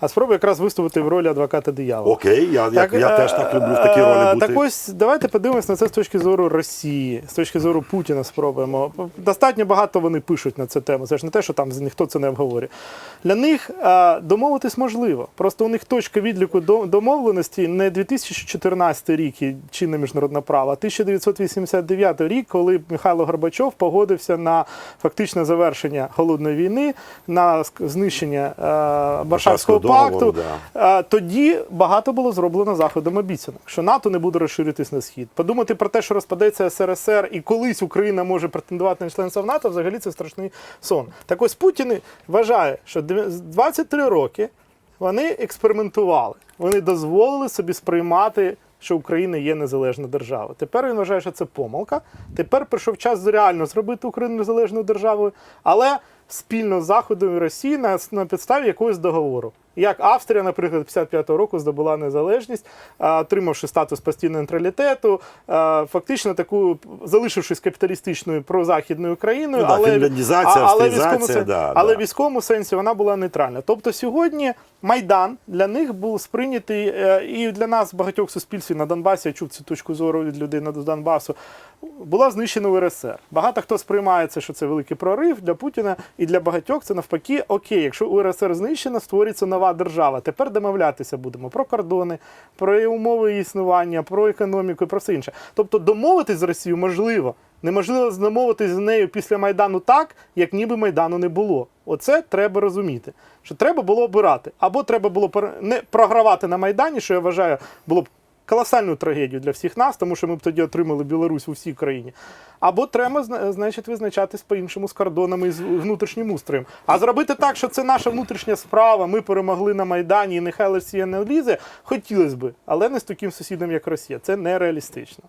а спробую якраз виступити в ролі адвоката диявола. Окей, я, я, я теж так люблю в такій е, ролі бути. Так ось давайте подивимось на це з точки зору Росії, з точки зору Путіна спробуємо. Достатньо багато вони пишуть на цю тему. Це ж не те, що там ніхто це не обговорює. Для них е, домовитись можливо. Просто у них точка відліку домовленості не 2014 рік і чинне міжнародне право, а 1989 рік, коли Михайло Горбачов погодився на фактичне завершення холодної війни, на знищення е, Варшавського договору, пакту. да. Е, Тоді багато було зроблено заходом обіцянок, що НАТО не буде розширитись на схід. Подумати про те, що розпадеться СРСР і колись Україна може претендувати на членство в НАТО, взагалі це страшний сон. Так ось Путін вважає, що дв- з 23 роки вони експериментували, вони дозволили собі сприймати. Що Україна є незалежна держава. Тепер він вважає, що це помилка. Тепер прийшов час реально зробити Україну незалежною державою, але спільно з Заходом і Росією на, на підставі якогось договору. Як Австрія, наприклад, 55-го року здобула незалежність, отримавши статус постійного нейтралітету, фактично таку залишившись капіталістичною прозахідною країною, Ну да, фінляндізація, але, військовому, да, але да. військовому сенсі вона була нейтральна. Тобто сьогодні Майдан для них був сприйнятий, е, і для нас багатьох суспільстві на Донбасі, я чув цю точку зору від людей на Донбасу, була знищена УРСР. Багато хто сприймає це, що це великий прорив для Путіна, і для багатьох це навпаки, окей, якщо УРСР знищена, створюється нова держава. Тепер домовлятися будемо про кордони, про умови існування, про економіку і про все інше. Тобто домовитись з Росією можливо. Неможливо домовитись з нею після Майдану так, як ніби Майдану не було. Оце треба розуміти. Що треба було обирати. Або треба було не програвати на Майдані, що я вважаю, було б колосальну трагедію для всіх нас, тому що ми б тоді отримали Білорусь у всій країні. Або треба, значить, визначатись по-іншому з кордонами і з внутрішнім устроєм. А зробити так, що це наша внутрішня справа, ми перемогли на Майдані, і нехай Росія не лізе, хотілося би, але не з таким сусідом, як Росія. Це нереалістично.